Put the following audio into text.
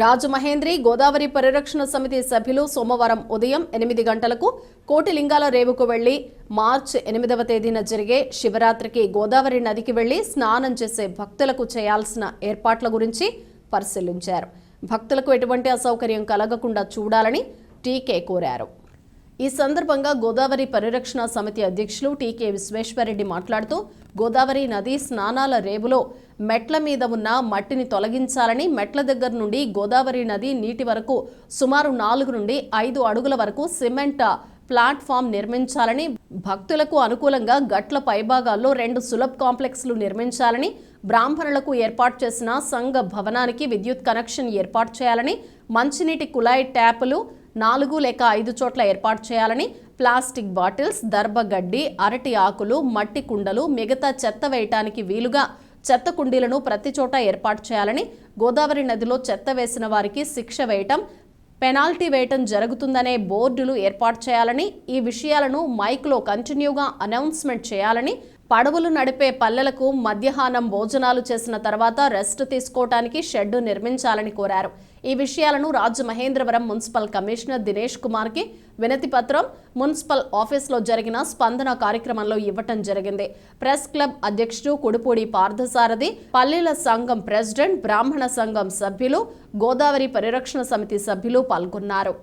రాజమహేంద్రి గోదావరి పరిరక్షణ సమితి సభ్యులు సోమవారం ఉదయం ఎనిమిది గంటలకు కోటిలింగాల రేవుకు వెళ్ళి మార్చి ఎనిమిదవ తేదీన జరిగే శివరాత్రికి గోదావరి నదికి వెళ్ళి స్నానం చేసే భక్తులకు చేయాల్సిన ఏర్పాట్ల గురించి పరిశీలించారు. భక్తులకు ఎటువంటి అసౌకర్యం కలగకుండా చూడాలని టీకే కోరారు. ఈ సందర్భంగా గోదావరి పరిరక్షణ సమితి అధ్యక్షులు టీకే విశ్వేశ్వరరెడ్డి మాట్లాడుతూ గోదావరి నది స్నానాల రేవులో మెట్ల మీద ఉన్న మట్టిని తొలగించాలని మెట్ల దగ్గర నుండి గోదావరి నది నీటి వరకు సుమారు నాలుగు నుండి ఐదు అడుగుల వరకు సిమెంట్ ప్లాట్ఫామ్ నిర్మించాలని భక్తులకు అనుకూలంగా గట్ల పైభాగాల్లో రెండు సులభ్ కాంప్లెక్స్లు నిర్మించాలని బ్రాహ్మణులకు ఏర్పాటు చేసిన సంఘ భవనానికి విద్యుత్ కనెక్షన్ ఏర్పాటు చేయాలని మంచినీటి కుళాయి ట్యాపులు నాలుగు లేక ఐదు చోట్ల ఏర్పాటు చేయాలని ప్లాస్టిక్ బాటిల్స్ దర్భగడ్డి అరటి ఆకులు మట్టి కుండలు మిగతా చెత్త వేయటానికి వీలుగా చెత్త కుండీలను ప్రతి చోట ఏర్పాటు చేయాలని గోదావరి నదిలో చెత్త వేసిన వారికి శిక్ష వేయటం పెనాల్టీ వేయటం జరుగుతుందనే బోర్డులు ఏర్పాటు చేయాలని ఈ విషయాలను మైక్లో కంటిన్యూగా అనౌన్స్మెంట్ చేయాలని పడవలు నడిపే పల్లెలకు మధ్యాహ్నం భోజనాలు చేసిన తర్వాత రెస్ట్ తీసుకోవటానికి షెడ్డు నిర్మించాలని కోరారు. ఈ విషయాలను రాజమహేంద్రవరం మున్సిపల్ కమిషనర్ దినేష్ కుమార్కి వినతి పత్రం మున్సిపల్ ఆఫీస్లో జరిగిన స్పందన కార్యక్రమంలో ఇవ్వటం జరిగింది. ప్రెస్ క్లబ్ అధ్యక్షుడు కుడుపూడి పార్థసారథి పల్లెల సంఘం ప్రెసిడెంట్ బ్రాహ్మణ సంఘం సభ్యులు గోదావరి పరిరక్షణ సమితి సభ్యులు పాల్గొన్నారు.